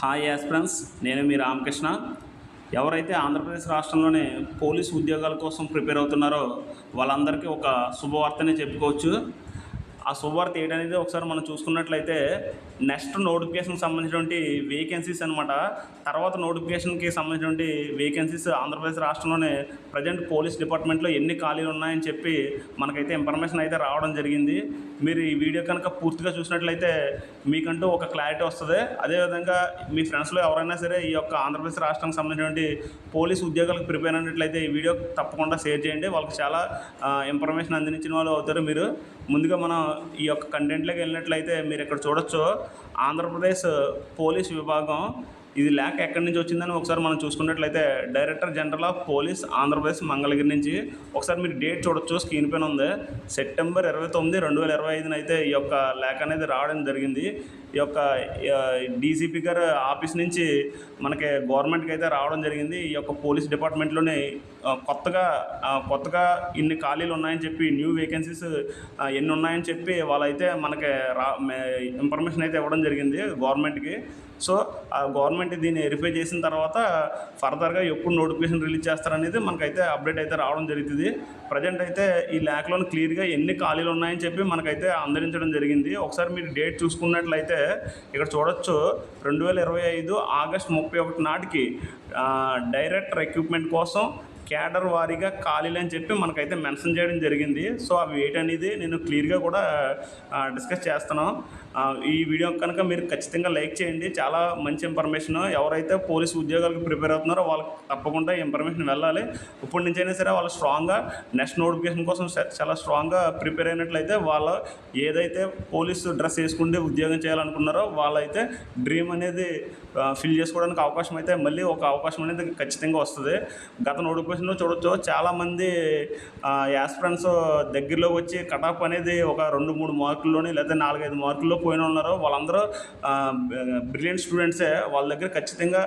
Hi as నేను మీ రామకృష్ణ. ఎవరైతే ఆంధ్రప్రదేశ్ రాష్ట్రంలోనే పోలీస్ ఉద్యోగాల కోసం ప్రిపేర్ అవుతున్నారో వాళ్ళందరికీ ఒక శుభవార్తనే చెప్పుకోవచ్చు. ఆ శుభవార్త ఏంటనేది ఒకసారి మనం చూసుకున్నట్లయితే నెక్స్ట్ నోటిఫికేషన్కి సంబంధించినటువంటి వేకెన్సీస్ అనమాట తర్వాత నోటిఫికేషన్కి సంబంధించినటువంటి వేకెన్సీస్ ఆంధ్రప్రదేశ్ రాష్ట్రంలోనే ప్రజెంట్ పోలీస్ డిపార్ట్మెంట్లో ఎన్ని ఖాళీలు ఉన్నాయని చెప్పి మనకైతే ఇన్ఫర్మేషన్ అయితే రావడం జరిగింది. మీరు ఈ వీడియో కనుక పూర్తిగా చూసినట్లయితే మీకంటూ ఒక క్లారిటీ వస్తుంది. అదేవిధంగా మీ ఫ్రెండ్స్లో ఎవరైనా సరే ఈ యొక్క ఆంధ్రప్రదేశ్ రాష్ట్రానికి సంబంధించినటువంటి పోలీస్ ఉద్యోగాలకు ప్రిపేర్ అయినట్లయితే ఈ వీడియో తప్పకుండా షేర్ చేయండి. వాళ్ళకి చాలా ఇన్ఫర్మేషన్ అందించిన వాళ్ళు అవుతారు మీరు. ముందుగా మనం ఈ యొక్క కంటెంట్లోకి వెళ్ళినట్లయితే మీరు ఇక్కడ చూడొచ్చు. ఆంధ్రప్రదేశ్ పోలీస్ విభాగం ఇది లేక ఎక్కడి నుంచి వచ్చిందని ఒకసారి మనం చూసుకున్నట్లయితే director general of police Andhra Pradesh Mangalagiri నుంచి ఒకసారి మీరు డేట్ చూడొచ్చు స్క్రీన్ పైన ఉంది. సెప్టెంబర్ ఇరవై తొమ్మిది రెండు వేల ఇరవై ఐదున అయితే ఈ యొక్క లేఖ అనేది రావడం జరిగింది. ఈ యొక్క డీసీపీ గారు ఆఫీస్ నుంచి మనకి గవర్నమెంట్కి అయితే రావడం జరిగింది. ఈ యొక్క పోలీస్ డిపార్ట్మెంట్లోనే కొత్తగా కొత్తగా ఇన్ని ఖాళీలు ఉన్నాయని చెప్పి న్యూ వేకెన్సీస్ ఎన్ని ఉన్నాయని చెప్పి వాళ్ళైతే మనకి రా ఇన్ఫర్మేషన్ అయితే ఇవ్వడం జరిగింది గవర్నమెంట్కి. సో ఆ గవర్నమెంట్ దీన్ని వెరిఫై చేసిన తర్వాత ఫర్దర్గా ఎప్పుడు నోటిఫికేషన్ రిలీజ్ చేస్తారనేది మనకైతే అప్డేట్ అయితే రావడం జరుగుతుంది. ప్రజెంట్ అయితే ఈ ల్యాక్లో క్లియర్గా ఎన్ని ఖాళీలు ఉన్నాయని చెప్పి మనకైతే అందరించడం జరిగింది. ఒకసారి మీరు డేట్ చూసుకున్నట్లయితే ఇక్కడ చూడొచ్చు రెండు వేల ఇరవై ఐదు ఆగస్ట్ ముప్పై ఒకటి నాటికి డైరెక్ట్ డైరెక్టర్ ఎక్విప్మెంట్ కోసం క్యాడర్ వారీగా ఖాళీలు అని చెప్పి మనకైతే మెన్షన్ చేయడం జరిగింది. సో అవి ఏంటనేది నేను క్లియర్గా కూడా డిస్కస్ చేస్తాను ఈ వీడియో కనుక మీరు ఖచ్చితంగా లైక్ చేయండి. చాలా మంచి ఇన్ఫర్మేషన్. ఎవరైతే పోలీస్ ఉద్యోగాలకు ప్రిపేర్ అవుతున్నారో వాళ్ళకి తప్పకుండా ఇన్ఫర్మేషన్ వెళ్ళాలి. ఇప్పటి నుంచైనా అయినా సరే వాళ్ళు స్ట్రాంగ్గా నెక్స్ట్ నోటిఫికేషన్ కోసం చాలా స్ట్రాంగ్గా ప్రిపేర్ అయినట్లయితే వాళ్ళ ఏదైతే పోలీస్ డ్రెస్ వేసుకుంటే ఉద్యోగం చేయాలనుకున్నారో వాళ్ళైతే డ్రీమ్ అనేది ఫిల్ చేసుకోవడానికి అవకాశం అయితే మళ్ళీ ఒక అవకాశం అనేది ఖచ్చితంగా వస్తుంది. గత నోటిఫికేషన్లో చూడొచ్చు. చాలామంది యాస్పిరెంట్స్ దగ్గరలో వచ్చి కటాఫ్ అనేది ఒక రెండు మూడు మార్కుల్లోని లేదా నాలుగైదు మార్కుల్లో పోయిన ఉన్నారు. వాళ్ళందరూ బ్రిలియంట్ స్టూడెంట్సే వాళ్ళ దగ్గర ఖచ్చితంగా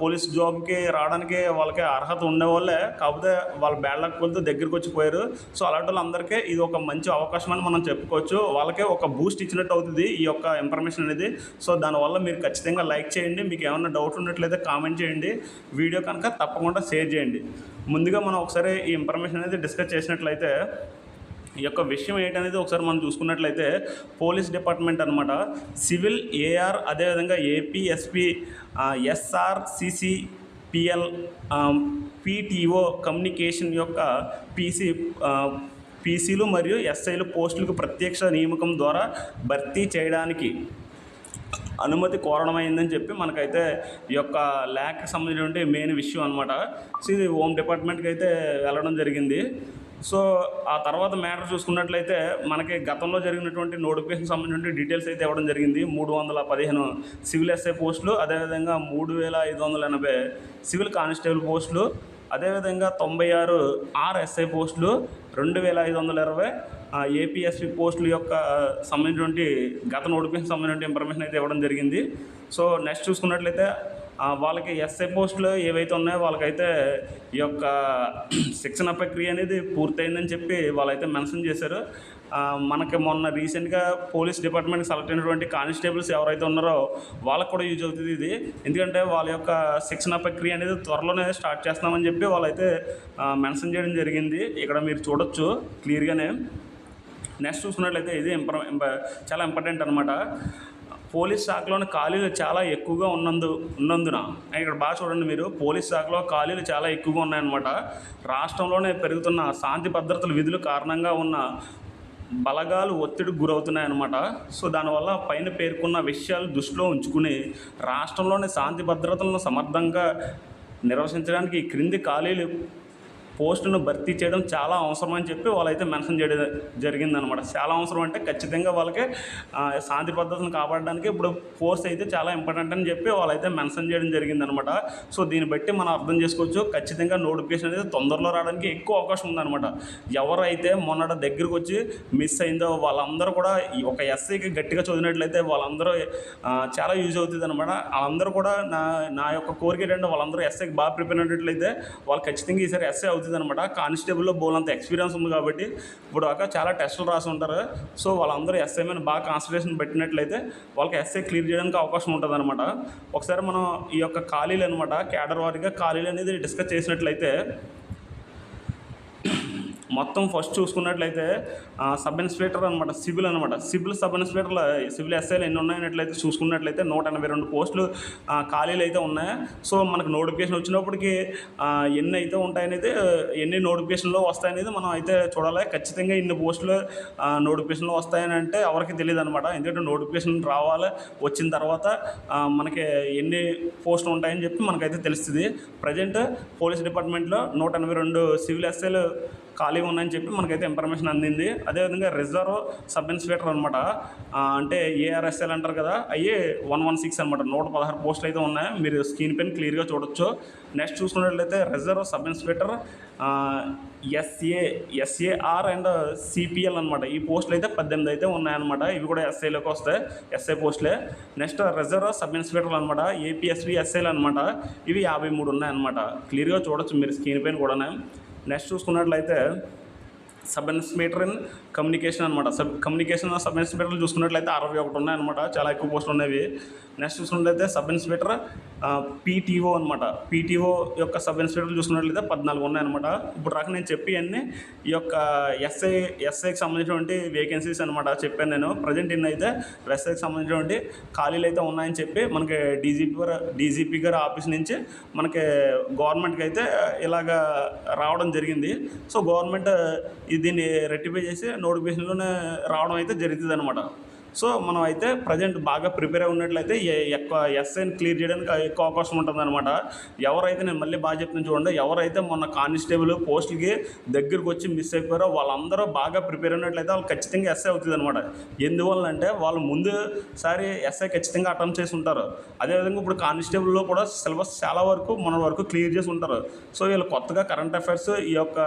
పోలీస్ జాబ్కి రావడానికి వాళ్ళకి అర్హత ఉండేవాళ్ళే. కాకపోతే వాళ్ళ బ్యాడ్ లక్ దగ్గరికి వచ్చి పోయారు. సో అలాంటి వాళ్ళందరికీ ఇది ఒక మంచి అవకాశం అని మనం చెప్పుకోవచ్చు. వాళ్ళకే ఒక బూస్ట్ ఇచ్చినట్టు అవుతుంది ఈ యొక్క ఇన్ఫర్మేషన్ అనేది. సో దానివల్ల మీరు ఖచ్చితంగా లైక్ చేయండి. మీకు ఏమైనా డౌట్ ఉన్నట్లయితే కామెంట్ చేయండి. వీడియో కనుక తప్పకుండా షేర్ చేయండి. ముందుగా మనం ఒకసారి ఈ ఇన్ఫర్మేషన్ అనేది డిస్కస్ చేసినట్లయితే ఈ యొక్క విషయం ఏంటనేది ఒకసారి మనం చూసుకున్నట్లయితే పోలీస్ డిపార్ట్మెంట్ అనమాట సివిల్ ఏఆర్ అదేవిధంగా APSP SR CC PL PTO communication యొక్క పీసీ పీసీలు మరియు ఎస్ఐలు పోస్టులకు ప్రత్యక్ష నియామకం ద్వారా భర్తీ చేయడానికి అనుమతి కోరడమైందని చెప్పి మనకైతే ఈ యొక్క ల్యాక్ సంబంధించినటువంటి మెయిన్ విషయం అనమాట సో ఇది హోమ్ డిపార్ట్మెంట్కి అయితే వెళ్ళడం జరిగింది. సో ఆ తర్వాత మ్యాటర్ చూసుకున్నట్లయితే మనకి గతంలో జరిగినటువంటి నోటిఫికేషన్ సంబంధించిన డీటెయిల్స్ అయితే ఇవ్వడం జరిగింది. మూడు వందల పదిహేను సివిల్ ఎస్ఐ పోస్టులు అదేవిధంగా మూడు వేల ఐదు వందల ఎనభై సివిల్ కానిస్టేబుల్ పోస్టులు అదేవిధంగా తొంభై ఆరు ఆర్ఎస్ఐ పోస్టులు రెండు వేల ఐదు వందల ఇరవై ఏపీఎస్సీ పోస్టుల యొక్క సంబంధించినటువంటి గత నోటిఫికేషన్ సంబంధించిన ఇన్ఫర్మేషన్ అయితే ఇవ్వడం జరిగింది. సో నెక్స్ట్ చూసుకున్నట్లయితే వాళ్ళకి ఎస్ఐ పోస్టులు ఏవైతే ఉన్నాయో వాళ్ళకైతే ఈ యొక్క శిక్షణ ప్రక్రియ అనేది పూర్తయిందని చెప్పి వాళ్ళైతే మెన్షన్ చేశారు. మనకి మొన్న రీసెంట్గా పోలీస్ డిపార్ట్మెంట్కి సెలెక్ట్ అయినటువంటి కానిస్టేబుల్స్ ఎవరైతే ఉన్నారో వాళ్ళకు కూడా యూజ్ అవుతుంది ఇది. ఎందుకంటే వాళ్ళ యొక్క శిక్షణ ప్రక్రియ అనేది త్వరలోనే స్టార్ట్ చేస్తామని చెప్పి వాళ్ళైతే మెన్షన్ చేయడం జరిగింది. ఇక్కడ మీరు చూడొచ్చు క్లియర్గానే. నెక్స్ట్ చూసుకున్నట్లయితే ఇది ఇంపర్ చాలా ఇంపార్టెంట్ అనమాట పోలీస్ శాఖలోని ఖాళీలు చాలా ఎక్కువగా ఉన్నందు ఉన్నందున ఇక్కడ బాగా చూడండి మీరు పోలీస్ శాఖలో ఖాళీలు చాలా ఎక్కువగా ఉన్నాయన్నమాట. రాష్ట్రంలోనే పెరుగుతున్న శాంతి భద్రతల విధులు కారణంగా ఉన్న బలగాలు ఒత్తిడికి గురవుతున్నాయన్నమాట. సో దానివల్ల పైన పేర్కొన్న విషయాలు దృష్టిలో ఉంచుకుని రాష్ట్రంలోని శాంతి భద్రతలను సమర్థంగా నిర్వహించడానికి ఈ క్రింది ఖాళీలు పోస్టును భర్తీ చేయడం చాలా అవసరం అని చెప్పి వాళ్ళైతే మెన్షన్ చేయడం జరిగిందనమాట చాలా అవసరం అంటే ఖచ్చితంగా వాళ్ళకి శాంతి పద్ధతిని కాపాడడానికి ఇప్పుడు ఫోర్స్ అయితే చాలా ఇంపార్టెంట్ అని చెప్పి వాళ్ళైతే మెన్షన్ చేయడం జరిగిందనమాట సో దీన్ని బట్టి మనం అర్థం చేసుకోవచ్చు. ఖచ్చితంగా నోటిఫికేషన్ అనేది తొందరలో రావడానికి ఎక్కువ అవకాశం ఉందన్నమాట. ఎవరైతే మొన్నట దగ్గరికి వచ్చి మిస్ అయిందో వాళ్ళందరూ కూడా ఒక ఎస్ఐకి గట్టిగా చదివినట్లయితే వాళ్ళందరూ చాలా యూజ్ అవుతుంది అనమాట వాళ్ళందరూ కూడా నా నా యొక్క కోరిక ఏంటంటే వాళ్ళందరూ ఎస్ఐకి బాగా ప్రిపేర్ అయినట్లయితే వాళ్ళు ఖచ్చితంగా ఈసారి ఎస్ఐ అవుతుంది అవుతుంది అనమాట కానిస్టేబుల్లో బోల్ అంత ఎక్స్పీరియన్స్ ఉంది కాబట్టి ఇప్పుడు దాకా చాలా టెస్టులు రాసి ఉంటారు. సో వాళ్ళందరూ ఎస్ఐ మీద బాగా కాన్సన్ట్రేషన్ పెట్టినట్లయితే వాళ్ళకి ఎస్ఐ క్లియర్ చేయడానికి అవకాశం ఉంటుంది అనమాట ఒకసారి మనం ఈ యొక్క ఖాళీలు అనమాట క్యాడర్ వారిగా ఖాళీలు అనేది డిస్కస్ చేసినట్లయితే మొత్తం ఫస్ట్ చూసుకున్నట్లయితే సబ్ ఇన్స్పెక్టర్ అనమాట సివిల్ అనమాట సివిల్ సబ్ ఇన్స్పెక్టర్ల సివిల్ ఎస్ఐలు ఎన్ని ఉన్నాయన్నట్లయితే చూసుకున్నట్లయితే నూట ఎనభై రెండు పోస్టులు ఖాళీలు అయితే ఉన్నాయి. సో మనకు నోటిఫికేషన్ వచ్చినప్పటికి ఎన్ని అయితే ఉంటాయనేది ఎన్ని నోటిఫికేషన్లో వస్తాయనేది మనం అయితే చూడాలి. ఖచ్చితంగా ఇన్ని పోస్టులు నోటిఫికేషన్లో వస్తాయని అంటే ఎవరికి తెలియదు అనమాట ఎందుకంటే నోటిఫికేషన్ రావాలి వచ్చిన తర్వాత మనకి ఎన్ని పోస్టులు ఉంటాయని చెప్పి మనకైతే తెలుస్తుంది. ప్రజెంట్ పోలీస్ డిపార్ట్మెంట్లో నూట ఎనభై రెండు సివిల్ ఎస్ఐలు ఖాళీగా ఉన్నాయని చెప్పి మనకైతే ఇన్ఫర్మేషన్ అందింది. అదేవిధంగా రిజర్వ్ సబ్ ఇన్స్పెక్టర్ అనమాట. అంటే ఏఆర్ఎస్ఎల్ అంటారు కదా అయ్యి వన్ వన్ సిక్స్ అనమాట. నూట పదహారు పోస్టులు అయితే ఉన్నాయి. మీరు స్క్రీన్ పైన క్లియర్గా చూడొచ్చు. నెక్స్ట్ చూసుకున్నట్లయితే reserve sub inspector SA SAR and CPL అనమాట. ఈ పోస్టులు అయితే పద్దెనిమిది అయితే ఉన్నాయన్నమాట. ఇవి కూడా ఎస్ఐలోకి వస్తాయి. ఎస్ఐ పోస్టులే. నెక్స్ట్ రిజర్వ్ సబ్ ఇన్స్పెక్టర్లు అనమాట. ఏపీఎస్వి ఎస్ఐలు అనమాట. ఇవి యాభై మూడు ఉన్నాయన్నమాట. క్లియర్గా చూడొచ్చు మీరు స్క్రీన్ పైన కూడా నెక్స్ట్ చూసుకున్నట్లయితే సబ్ ఇన్స్పెక్టర్ ఇన్ కమ్యూనికేషన్ అనమాట సబ్ కమ్యూనికేషన్ సబ్ ఇన్స్పెక్టర్లు చూసుకున్నట్లయితే అరవై ఒకటి ఉన్నాయన్నమాట చాలా ఎక్కువ పోస్టులు ఉన్నవి. నెక్స్ట్ చూసుకున్నట్లయితే సబ్ ఇన్స్పెక్టర్ పీటీఓ అనమాట పీటీఓ యొక్క సబ్ ఇన్స్పెక్టర్లు చూసుకున్నట్లయితే పద్నాలుగు ఉన్నాయన్నమాట ఇప్పుడు రాక నేను చెప్పి అన్ని ఈ యొక్క ఎస్ఐ ఎస్ఐకి సంబంధించినటువంటి వేకెన్సీస్ అనమాట చెప్పాను నేను. ప్రజెంట్ ఇన్ అయితే ఎస్ఐకి సంబంధించినటువంటి ఖాళీలు అయితే ఉన్నాయని చెప్పి మనకి డీజీపీ గారు డీజీపీ గారి ఆఫీస్ నుంచి మనకి గవర్నమెంట్కి అయితే ఇలాగ రావడం జరిగింది. సో గవర్నమెంట్ ఈ దీన్ని రెక్టిఫై చేసి నోటిఫికేషన్లోనే రావడం అయితే జరుగుతుంది అనమాట సో మనం అయితే ప్రజెంట్ బాగా ప్రిపేర్ అయి ఉన్నట్లయితే ఎక్కువ ఎస్ఐని క్లియర్ చేయడానికి ఎక్కువ అవకాశం ఉంటుంది అనమాట ఎవరైతే నేను మళ్ళీ బాగా చెప్తున్నాను చూడండి ఎవరైతే మొన్న కానిస్టేబుల్ పోస్టులకి దగ్గరికి వచ్చి మిస్ అయిపోయారో వాళ్ళందరూ బాగా ప్రిపేర్ అయినట్లయితే వాళ్ళు ఖచ్చితంగా ఎస్ఐ అవుతుంది అనమాట ఎందువల్ల అంటే వాళ్ళు ముందు సారి ఎస్ఐ ఖచ్చితంగా అటెంప్ట్ చేసి ఉంటారు. అదేవిధంగా ఇప్పుడు కానిస్టేబుల్లో కూడా సిలబస్ చాలా వరకు మన వరకు క్లియర్ చేసి ఉంటారు. సో వీళ్ళు కొత్తగా కరెంట్ అఫైర్స్ ఈ యొక్క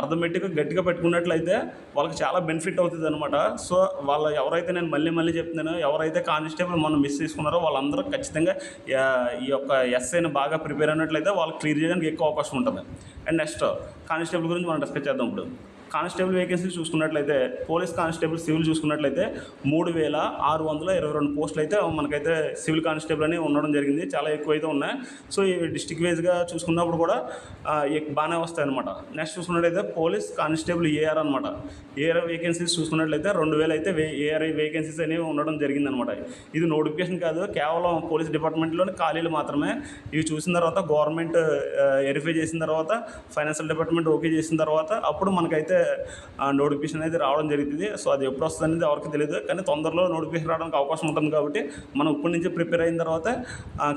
అర్థమెటిక్ గట్టిగా పెట్టుకున్నట్లయితే వాళ్ళకి చాలా బెనిఫిట్ అవుతుంది అనమాట సో వాళ్ళు ఎవరైతే నేను మళ్ళీ మళ్ళీ చెప్తున్నాను. ఎవరైతే కానిస్టేబుల్ మనం మిస్ చేసుకున్నారో వాళ్ళందరూ ఖచ్చితంగా ఈ యొక్క ఎస్ఐని బాగా ప్రిపేర్ అయినట్లయితే వాళ్ళకి క్లియర్ చేయడానికి ఎక్కువ అవకాశం ఉంటుంది. అండ్ నెక్స్ట్ కానిస్టేబుల్ గురించి మనం డిస్కస్ చేద్దాం ఇప్పుడు. కానిస్టేబుల్ వేకెన్సీ చూసుకున్నట్లయితే పోలీస్ కానిస్టేబుల్ సివిల్ చూసుకున్నట్లయితే మూడు వేల ఆరు వందల ఇరవై రెండు పోస్టులు అయితే మనకైతే సివిల్ కానిస్టేబుల్ అని ఉండడం జరిగింది. చాలా ఎక్కువ అయితే ఉన్నాయి. సో ఈ డిస్టిక్ వైజ్గా చూసుకున్నప్పుడు కూడా బాగానే వస్తాయి అనమాట నెక్స్ట్ చూసుకున్నట్లయితే పోలీస్ కానిస్టేబుల్ ఏఆర్ అనమాట ఏఆర్ వేకెన్సీస్ చూసుకున్నట్లయితే రెండు వేలు అయితే వే ఏఆర్ వేకెన్సీస్ అనేవి ఉండడం జరిగిందనమాట ఇది నోటిఫికేషన్ కాదు కేవలం పోలీస్ డిపార్ట్మెంట్లోని ఖాళీలు మాత్రమే. ఇవి చూసిన తర్వాత గవర్నమెంట్ వెరిఫై చేసిన తర్వాత ఫైనాన్షియల్ డిపార్ట్మెంట్ ఓకే చేసిన తర్వాత అప్పుడు మనకైతే నోటిఫికేషన్ అనేది రావడం జరుగుతుంది సో అది ఎప్పుడు వస్తుంది అనేది ఎవరికి తెలియదు కానీ తొందరలో నోటిఫికేషన్ రావడానికి అవకాశం ఉంటుంది కాబట్టి మనం ఇప్పటి నుంచి ప్రిపేర్ అయిన తర్వాత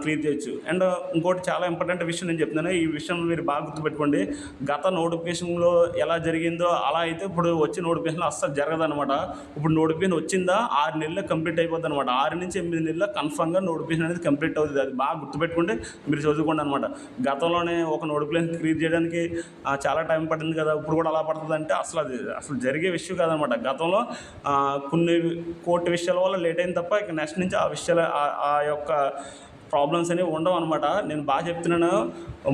క్లియర్ చేయొచ్చు. అండ్ ఇంకోటి చాలా ఇంపార్టెంట్ విషయం నేను చెప్తున్నాను. ఈ విషయం మీరు బాగా గుర్తుపెట్టుకోండి. గత నోటిఫికేషన్లో ఎలా జరిగిందో అలా అయితే ఇప్పుడు వచ్చే నోటిఫికేషన్లో అస్సలు జరగదనమాట ఇప్పుడు నోటిఫికేషన్ వచ్చిందా? ఆరు నెలలు కంప్లీట్ అయిపోద్ది అనమాట ఆరు నుంచి ఎనిమిది నెలలు కన్ఫర్మ్గా నోటిఫికేషన్ అనేది కంప్లీట్ అవుతుంది. అది బాగా గుర్తుపెట్టుకుంటే మీరు చదువుకోండి అనమాట గతంలోనే ఒక నోటిఫికేషన్ క్రియేట్ చేయడానికి చాలా టైం పట్టింది కదా. ఇప్పుడు కూడా అలా పడుతుంది అంటే అసలు అది అసలు జరిగే విషయం కాదనమాట. గతంలో కొన్ని కోర్టు విషయాల వల్ల లేట్ అయింది తప్ప ఇక నెక్స్ట్ నుంచి ఆ విషయాలు ఆ- ఆ యొక్క ప్రాబ్లమ్స్ అనేవి ఉండవు అనమాట నేను బాగా చెప్తున్నాను.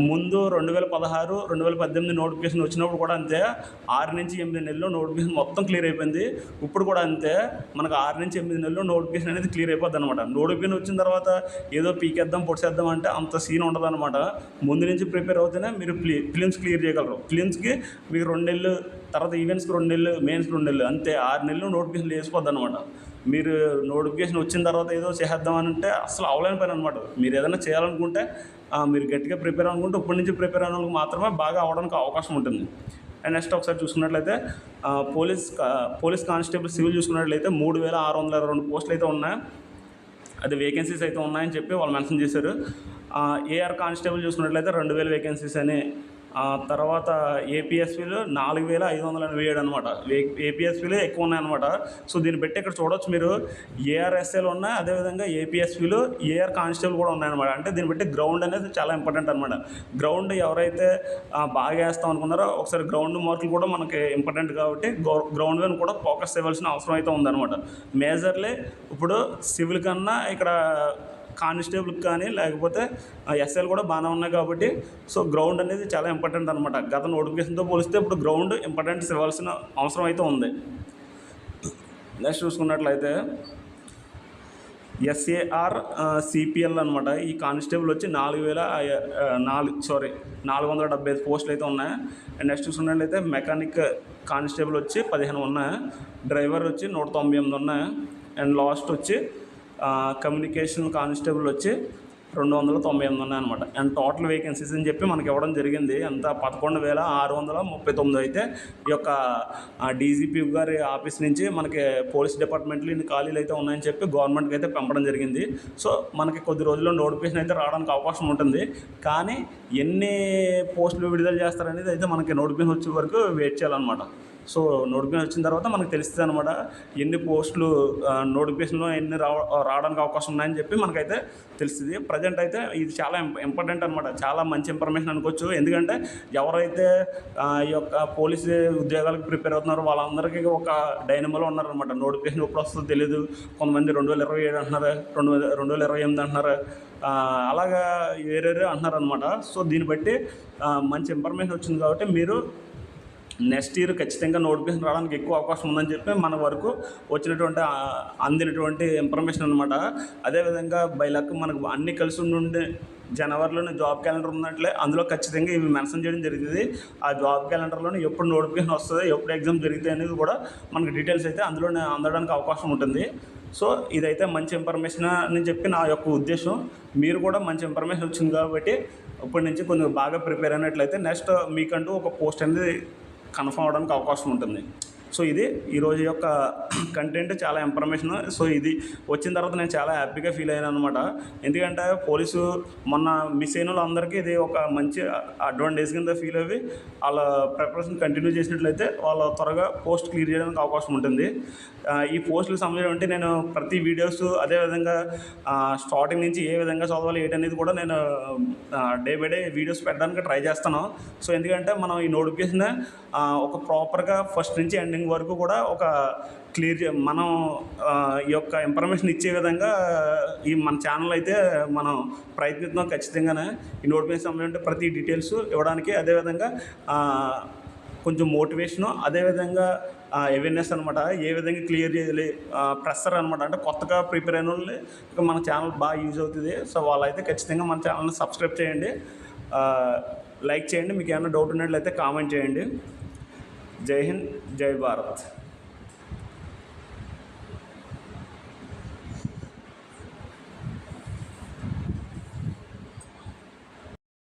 ముందు రెండు వేల పదహారు రెండు వేల పద్దెనిమిది నోటిఫికేషన్ వచ్చినప్పుడు కూడా అంతే. ఆరు నుంచి ఎనిమిది నెలలు నోటిఫికేషన్ మొత్తం క్లియర్ అయిపోయింది. ఇప్పుడు కూడా అంతే. మనకు ఆరు నుంచి ఎనిమిది నెలలు నోటిఫికేషన్ అనేది క్లియర్ అయిపోద్ది అనమాట నోటిఫికేషన్ వచ్చిన తర్వాత ఏదో పీకేద్దాం పొడిచేద్దాం అంటే అంత సీన్ ఉండదు అనమాట ముందు నుంచి ప్రిపేర్ అవుతేనే మీరు ఫిలిమ్స్ క్లియర్ చేయగలరు. ఫిలిమ్స్కి మీకు రెండు నెలలు తర్వాత ఈవెంట్స్కి రెండు నెలలు మెయిన్స్కి రెండు నెలలు అంతే. ఆరు నెలలు నోటిఫికేషన్ వేసిపోద్ది అనమాట మీరు నోటిఫికేషన్ వచ్చిన తర్వాత ఏదో చేద్దాం అంటే అసలు అవలేని పని అనమాట మీరు ఏదైనా చేయాలనుకుంటే మీరు గట్టిగా ప్రిపేర్ అనుకుంటే ఇప్పటి నుంచి ప్రిపేర్ అయిన వాళ్ళకి మాత్రమే బాగా అవడానికి అవకాశం ఉంటుంది. అండ్ నెక్స్ట్ ఒకసారి చూసుకున్నట్లయితే పోలీస్ కా- పోలీస్ కానిస్టేబుల్ సివిల్ చూసుకున్నట్లయితే మూడు వేల ఆరు వందల ఇరవై రెండు పోస్టులు అయితే ఉన్నాయి. అది వేకెన్సీస్ అయితే ఉన్నాయని చెప్పి వాళ్ళు మెన్షన్ చేశారు. ఏఆర్ కానిస్టేబుల్ చూసుకున్నట్లయితే రెండు వేల వేకెన్సీస్ అని తర్వాత ఏపీఎస్పీలు నాలుగు వేల ఐదు వందల ఎనభై ఏడు అనమాట ఏపీఎస్పీలు ఎక్కువ ఉన్నాయన్నమాట సో దీన్ని బట్టి ఇక్కడ చూడొచ్చు మీరు. ఏఆర్ఎస్ఏలు ఉన్నాయి అదేవిధంగా ఏపీఎస్పీలు ఏఆర్ కానిస్టేబుల్ కూడా ఉన్నాయన్నమాట. అంటే దీన్ని బట్టి గ్రౌండ్ అనేది చాలా ఇంపార్టెంట్ అనమాట గ్రౌండ్ ఎవరైతే బాగా వేస్తాం అనుకున్నారో ఒకసారి గ్రౌండ్ మార్కులు కూడా మనకి ఇంపార్టెంట్ కాబట్టి గ్రౌండ్ మీద కూడా ఫోకస్ చేయవలసిన అవసరం అయితే ఉందన్నమాట. మేజర్లీ ఇప్పుడు సివిల్ కన్నా ఇక్కడ కానిస్టేబుల్కి కానీ లేకపోతే ఎస్ఐలు కూడా బాగానే ఉన్నాయి కాబట్టి సో గ్రౌండ్ అనేది చాలా ఇంపార్టెంట్ అనమాట గత నోటిఫికేషన్తో పోలిస్తే ఇప్పుడు గ్రౌండ్ ఇంపార్టెన్స్ ఇవ్వాల్సిన అవసరం అయితే ఉంది. నెక్స్ట్ చూసుకున్నట్లయితే ఎస్ఏఆర్ సిపిఎల్ అనమాట ఈ కానిస్టేబుల్ వచ్చి నాలుగు వేల నాలుగు సారీ నాలుగు వందల డెబ్బై ఐదు పోస్టులు అయితే ఉన్నాయి. అండ్ నెక్స్ట్ చూసుకున్నట్లయితే మెకానిక్ కానిస్టేబుల్ వచ్చి పదిహేను ఉన్నాయి. డ్రైవర్ వచ్చి నూట తొంభై ఎనిమిది ఉన్నాయి. అండ్ లాస్ట్ వచ్చి కమ్యూనికేషన్ కానిస్టేబుల్ వచ్చి రెండు వందల తొంభై ఎనిమిది ఉన్నాయి అనమాట అండ్ టోటల్ వేకెన్సీస్ అని చెప్పి మనకి ఇవ్వడం జరిగింది. ఎంత పదకొండు వేల ఆరు వందల ముప్పై తొమ్మిది అయితే ఈ యొక్క డీజీపీ గారి ఆఫీస్ నుంచి మనకి పోలీస్ డిపార్ట్మెంట్లో ఇన్ని ఖాళీలు అయితే ఉన్నాయని చెప్పి గవర్నమెంట్కి అయితే పంపడం జరిగింది. సో మనకి కొద్ది రోజుల్లో నోటిఫికేషన్ అయితే రావడానికి అవకాశం ఉంటుంది. కానీ ఎన్ని పోస్టులు విడుదల చేస్తారనేది అయితే మనకి నోటిఫికేషన్ వచ్చే వరకు వెయిట్ చేయాలన్నమాట. సో నోటిఫికేషన్ వచ్చిన తర్వాత మనకు తెలుస్తుంది అనమాట ఎన్ని పోస్టులు నోటిఫికేషన్లో ఎన్ని రావ రావడానికి అవకాశం ఉన్నాయని చెప్పి మనకైతే తెలుస్తుంది. ప్రజెంట్ అయితే ఇది చాలా ఇంపార్టెంట్ అనమాట చాలా మంచి ఇన్ఫర్మేషన్ అనుకోవచ్చు. ఎందుకంటే ఎవరైతే ఈ యొక్క పోలీస్ ఉద్యోగాలకు ప్రిపేర్ అవుతున్నారో వాళ్ళందరికీ ఒక డైనమోలో ఉన్నారనమాట నోటిఫికేషన్ ఎప్పుడు వస్తుందో తెలియదు కొంతమంది రెండు వేల ఇరవై ఏడు అంటున్నారు రెండు వేల రెండు వేల ఇరవై ఎనిమిది అంటున్నారు. అలాగా వేరే అంటున్నారు అనమాట సో దీన్ని బట్టి మంచి ఇన్ఫర్మేషన్ వచ్చింది కాబట్టి మీరు నెక్స్ట్ ఇయర్ ఖచ్చితంగా నోటిఫికేషన్ రావడానికి ఎక్కువ అవకాశం ఉందని చెప్పి మన వరకు వచ్చినటువంటి అందినటువంటి ఇన్ఫర్మేషన్ అనమాట అదేవిధంగా బై లక్ మనకు అన్ని కలిసి ఉండే జనవరిలోనే జాబ్ క్యాలెండర్ ఉన్నట్లే అందులో ఖచ్చితంగా ఇవి మెన్షన్ చేయడం జరిగింది ఆ జాబ్ క్యాలెండర్లోనే ఎప్పుడు నోటిఫికేషన్ వస్తుంది ఎప్పుడు ఎగ్జామ్ జరుగుతాయి అనేది కూడా మనకు డీటెయిల్స్ అయితే అందులోనే అందడానికి అవకాశం ఉంటుంది. సో ఇదైతే మంచి ఇన్ఫర్మేషన్ అని చెప్పి నా యొక్క ఉద్దేశం. మీరు కూడా మంచి ఇన్ఫర్మేషన్ వచ్చింది కాబట్టి ఇప్పటి నుంచి కొంచెం బాగా ప్రిపేర్ అయినట్లయితే నెక్స్ట్ మీకంటూ ఒక పోస్ట్ అనేది కన్ఫర్మ్ అవడానికి అవకాశం ఉంటుంది. సో ఇది ఈరోజు యొక్క కంటెంట్ చాలా ఇన్ఫర్మేషన్ సో ఇది వచ్చిన తర్వాత నేను చాలా హ్యాపీగా ఫీల్ అయ్యాను అనమాట ఎందుకంటే పోలీసు మొన్న మిస్ అయిన వాళ్ళందరికీ ఇది ఒక మంచి అడ్వాంటేజ్ కింద ఫీల్ అయ్యి వాళ్ళ ప్రిపరేషన్ కంటిన్యూ చేసినట్లయితే వాళ్ళ త్వరగా పోస్ట్ క్లియర్ చేయడానికి అవకాశం ఉంటుంది. ఈ పోస్టులకు సంబంధించి అంటే నేను ప్రతి వీడియోస్ అదేవిధంగా స్టార్టింగ్ నుంచి ఏ విధంగా చదవాలి ఏంటనేది కూడా నేను డే బై డే వీడియోస్ పెట్టడానికి ట్రై చేస్తాను. సో ఎందుకంటే మనం ఈ నోటిఫికేషన్ ఒక ప్రాపర్గా ఫస్ట్ నుంచి ఎండింగ్ వరకు కూడా ఒక క్లియర్ మనం ఈ యొక్క ఇన్ఫర్మేషన్ ఇచ్చే విధంగా ఈ మన ఛానల్ అయితే మనం ప్రయత్నిద్దాం ఖచ్చితంగానే. ఈ నోటిఫికేషన్ సంబంధించిన ప్రతి డీటెయిల్స్ ఇవ్వడానికి అదేవిధంగా కొంచెం మోటివేషను అదేవిధంగా అవేర్నెస్ అనమాట ఏ విధంగా క్లియర్ చేయాలి ప్రెషర్ అనమాట అంటే కొత్తగా ప్రిపేర్ అయిన వాళ్ళు మన ఛానల్ బాగా యూజ్ అవుతుంది. సో వాళ్ళైతే ఖచ్చితంగా మన ఛానల్ని సబ్స్క్రైబ్ చేయండి. లైక్ చేయండి. మీకు ఏమైనా డౌట్ ఉన్నట్లయితే కామెంట్ చేయండి. जय हिंद जय भारत।